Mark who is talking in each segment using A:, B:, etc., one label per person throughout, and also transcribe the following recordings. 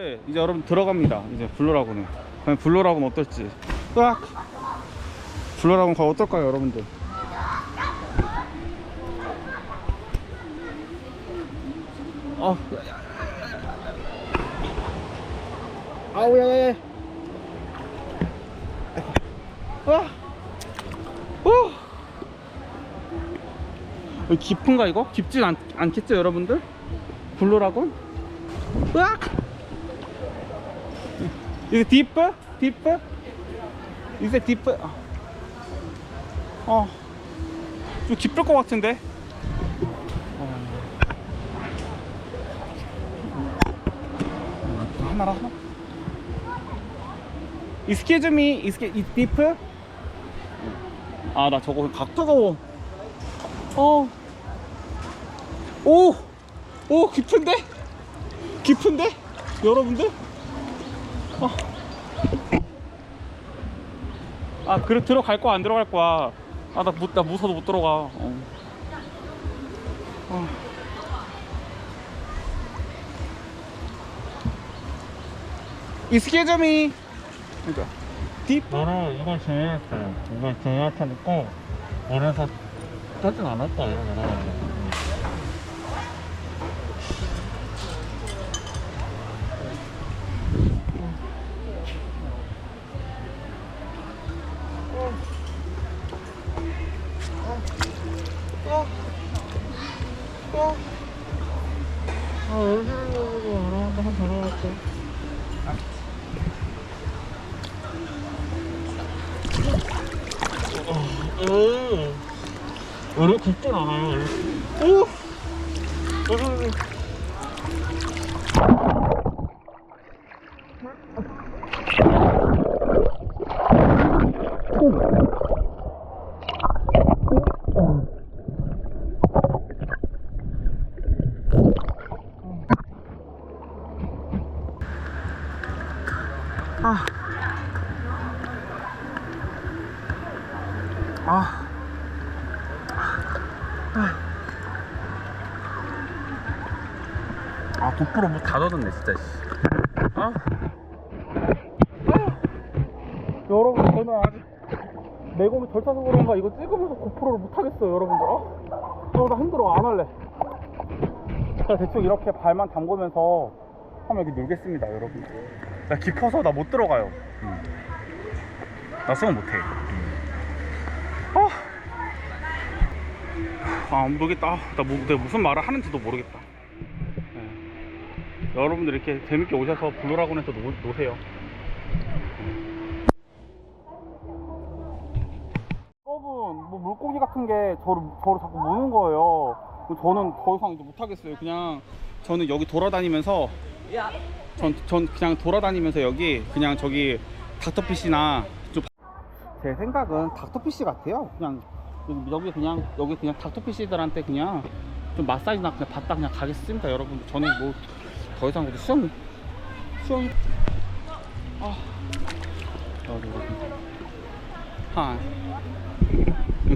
A: 네, 이제 여러분 들어갑니다. 이제 블루라고는. 과연 블루라고는 어떨지. 으악! 블루라고는 과연 어떨까요, 여러분들? 어. 아우, 야, 야, 야. 아! 오! 여기 깊은가, 이거? 깊진 않, 않겠죠, 여러분들? 블루라곤? 으악! Deeper? Deeper? Is it deeper? 어. 좀 깊을 것 같은데? 어. 하나라 하나? Excuse me, is it deeper? 아, 나 저거 각 뜨거워. 어. 오! 오, 깊은데? 깊은데? 여러분들? 어. 아, 그래 들어갈 거야 안 들어갈 거야? 아, 나, 무, 나 무서워도 못 들어가. 어. 어. Me. 그러니까 딥.
B: 나는 이걸 제외했어요. 이걸 제외할 테니까 원해서 짜진 않을 거예요. 나는. 아, 왜 그러려고 알아본다 한 들어갈게. 음. 오늘 굽진 않아요. 오!
A: 아. 아. 아, 고프로 뭐 다 젖었네, 진짜. 씨. 아. 아. 여러분, 저는 아직 내공이 덜 차서 그런가 이거 찍으면서 고프로를 못하겠어요, 여러분들. 어? 어, 나 힘들어, 안 할래. 자, 대충 이렇게 발만 담그면서 한번 여기 놀겠습니다, 여러분. 나 깊어서 나 못 들어가요. 음. 나 수영 못해. 아, 아, 안 모르겠다. 아, 나 뭐, 내가 무슨 말을 하는지도 모르겠다. 예. 여러분들 이렇게 재밌게 오셔서 블루라곤에서 노, 노세요. 여러분, 뭐 물고기 같은 게 저를, 저를 자꾸 무는 거예요. 저는 더 이상 이제 못하겠어요. 그냥 저는 여기 돌아다니면서 전, 전 그냥 돌아다니면서 여기 그냥 저기 닥터피쉬나 좀 제 생각은 닥터피쉬 같아요. 그냥 여기, 그냥 여기 그냥 닥터피쉬들한테 그냥 좀 마사지나 그냥 받다 그냥 가겠습니다, 여러분들. 저는 뭐 더 이상 어디 수영 수영 아 하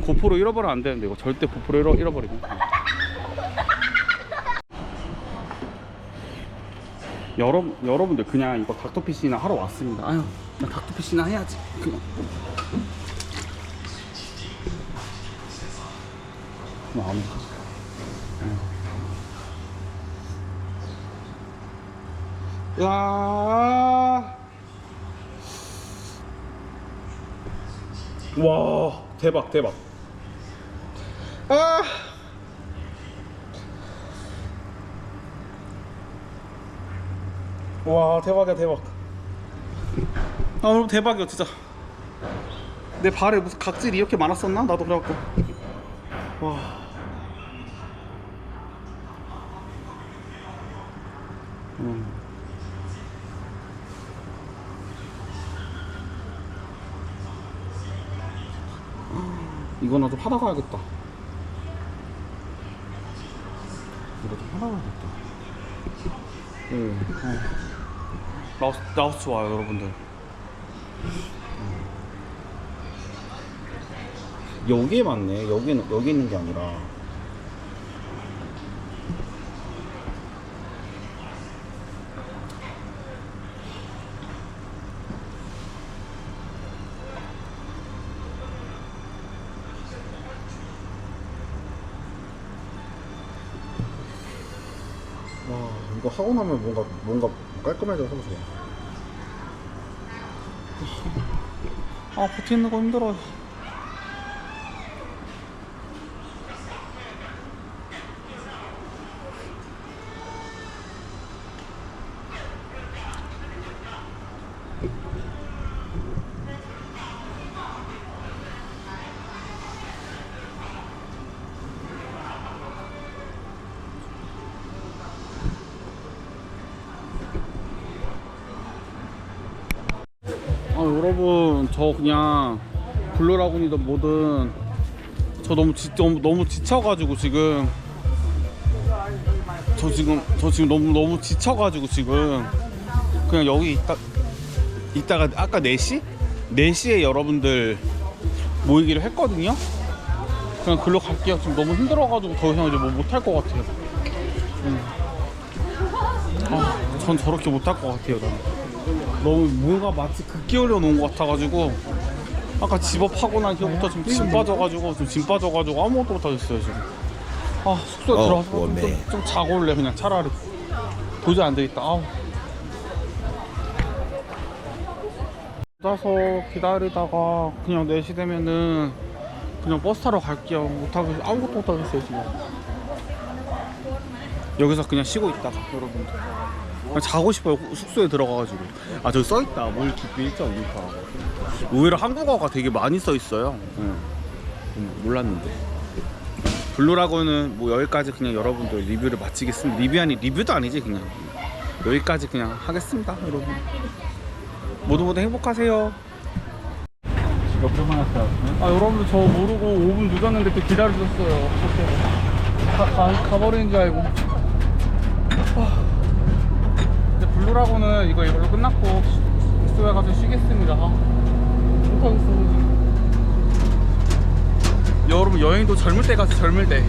A: 고프로 잃어버리면 안 되는데 이거 절대 고프로 잃어, 잃어버리면 여러분 여러분들 그냥 이거 닥터피쉬나 하러 왔습니다. 아유, 나 닥터피쉬나 해야지. 그냥. 아유. 야. 와, 대박, 대박. 아. 와 대박이야 대박 아 여러분 대박이야 진짜 내 발에 무슨 각질이 이렇게 많았었나? 나도 그래갖고 와 음. 이거 나좀 하다 가야겠다 이거 좀 하다 가야겠다 네. 어. 라오스, 라오스 좋아요, 여러분들. 여기에 맞네. 여기는 여기 있는 게 아니라. 이거 하고 나면 뭔가 뭔가 깔끔해져서 좋아. 아 버티는 거 힘들어요. 여러분 저 그냥 블루라군이든 뭐든 저 너무 지, 너무, 너무 지쳐가지고 지금 저 지금 저 지금 너무 너무 지쳐가지고 지금 그냥 여기 있다 있다가 아까 4시? 4시에 여러분들 모이기로 했거든요 그냥 글로 갈게요 지금 너무 힘들어가지고 더 이상 이제 뭐 못할 것 같아요 음. 아, 전 저렇게 못할 것 같아요 저는 너무 뭔가 마치 극기 올려놓은 것 같아가지고 아까 집업하고 난 뒤부터 지금 짐 빠져가지고 지금 짐 빠져가지고 아무것도 못하겠어요 지금. 아 숙소에
C: 어,
A: 들어가서 좀,
C: 원해.
A: 좀 자고 올래 그냥 차라리. 도저히 안 되겠다. 아우. 가서 기다리다가 그냥 4시 되면은 그냥 버스 타러 갈게요. 못하겠 아무것도 못하겠어요 지금 여기서 그냥 쉬고 있다가 여러분들. 그냥 자고 싶어요. 숙소에 들어가가지고. 아 저기 써있다. 물 깊이 1.5m 의외로 한국어가 되게 많이 써있어요. 응. 음, 몰랐는데. 블루라고는 뭐 여기까지 그냥 여러분들 리뷰를 마치겠습니다. 리뷰 아니 리뷰도 아니지 그냥. 여기까지 그냥 하겠습니다 여러분. 모두 모두 행복하세요.
B: 몇 분만 했어요?
A: 아 여러분들 저 모르고 5분 늦었는데 또 기다려주셨어요 다 가, 가버리는 줄 알고 블루라고는 이거 이걸로 끝났고 숙소에 가서 쉬겠습니다. 아, 못하겠어 여러분 여행도 젊을 때 가서 젊을 때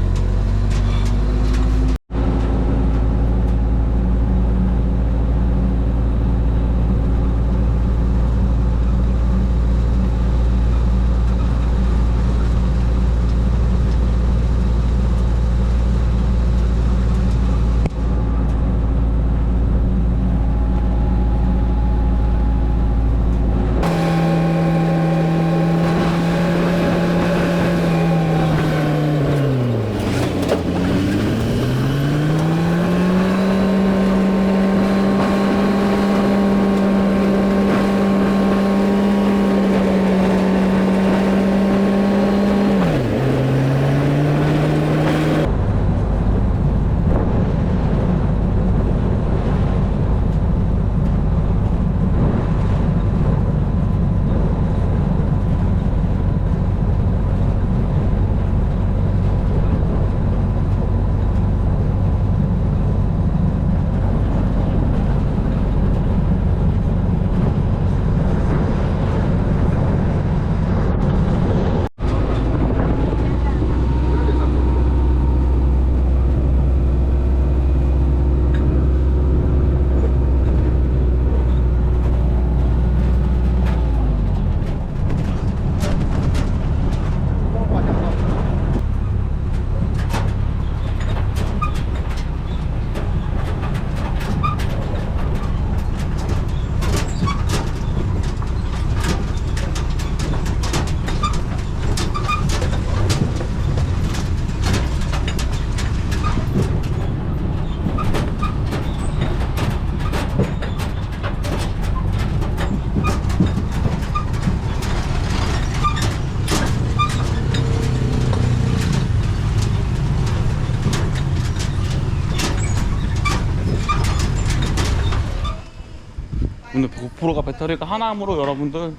A: 오늘 고프로가 배터리가 하나므로 여러분들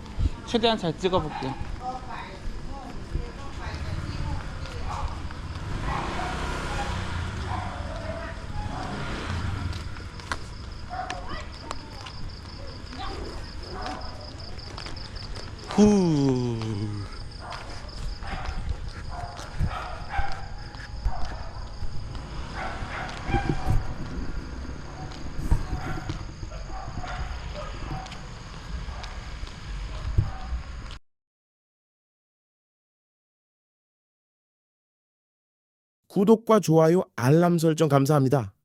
A: 최대한 잘 찍어볼게요 후.
C: 구독과 좋아요, 알람 설정 감사합니다.